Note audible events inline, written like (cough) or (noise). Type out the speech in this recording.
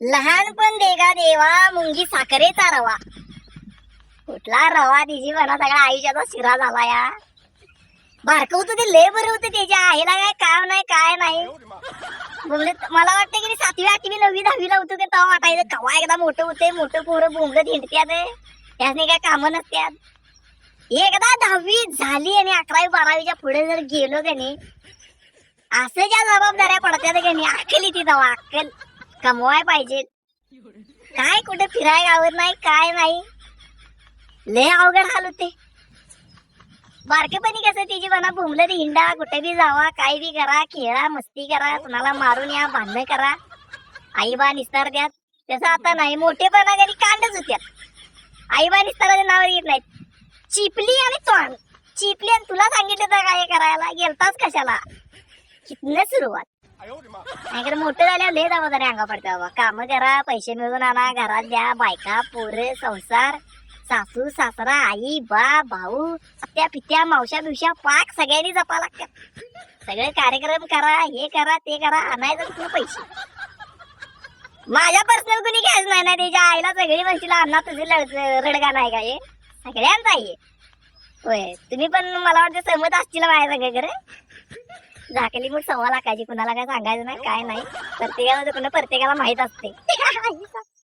लहानपण देगा देवा मुंगी साखरेचा रवा. कुठला रवा तिची म्हणा सगळा आयुष्याचा शिरा झाला या. बारकं होतं ते लय बरं होतं त्याच्या आईला काय काम नाही काय नाही. बोमले मला वाटतं की सातवी आठवी नववी दहावीला होतो की तेव्हा वाटायचं कवा एकदा मोठं होते मोठं पोरं बोमलं हिंडत्यात त्यासनी काय कामं नसत्यात. एकदा दहावी झाली आणि अकरावी बारावीच्या पुढे जर गेलो का नाही असं ज्या जबाबदाऱ्या पडत्यात का नाही अक्कल ती तेव्हा अक्कल. कमवाय पाहिजे. काय कुठे फिराय गावत नाही काय नाही. लय अवघड हाल होते. बारकेपणी कसं तिची मना भुमलं हिंडा कुठे बी जावा काय बी करा खेळा मस्ती करा कुणाला मारून या भांडण करा. आई बा निस्तार द्यात. तसं आता नाही मोठेपणा घरी कांडच होत्या आई बा निस्ताराचं नाव येत नाहीत. चिपली आणि तोंड. चिपली आणि तुला सांगितलं तर काय करायला? गेलताच कशाला? कितन सुरुवात. नाहीतर मोठं झाल्यावर लय जबाबदारी अंगा पडते बाबा काम करा पैसे मिळवून आणा घरात द्या बायका पोरं संसार सासू सासरा आई बा भाऊ त्या पित्या मावशा बिवशा पाक सगळ्यांनी जपा लागतात सगळे कार्यक्रम करा हे करा ते करा आणायचं कुठलं पैसे माझ्या पर्सनल कुणी घ्यायचं नाही ना त्याच्या आईला सगळी म्हणशील अण्णा तुझे रडगा नाही का हे सगळ्यांचा आहे होय तुम्ही पण मला वाटतं सहमत असतील माझ्या सगळे खरं झाकली मग सव्वा लागायची कुणाला काय सांगायचं नाही काय नाही. प्रत्येकाला प्रत्येकाला माहीत असते. (laughs)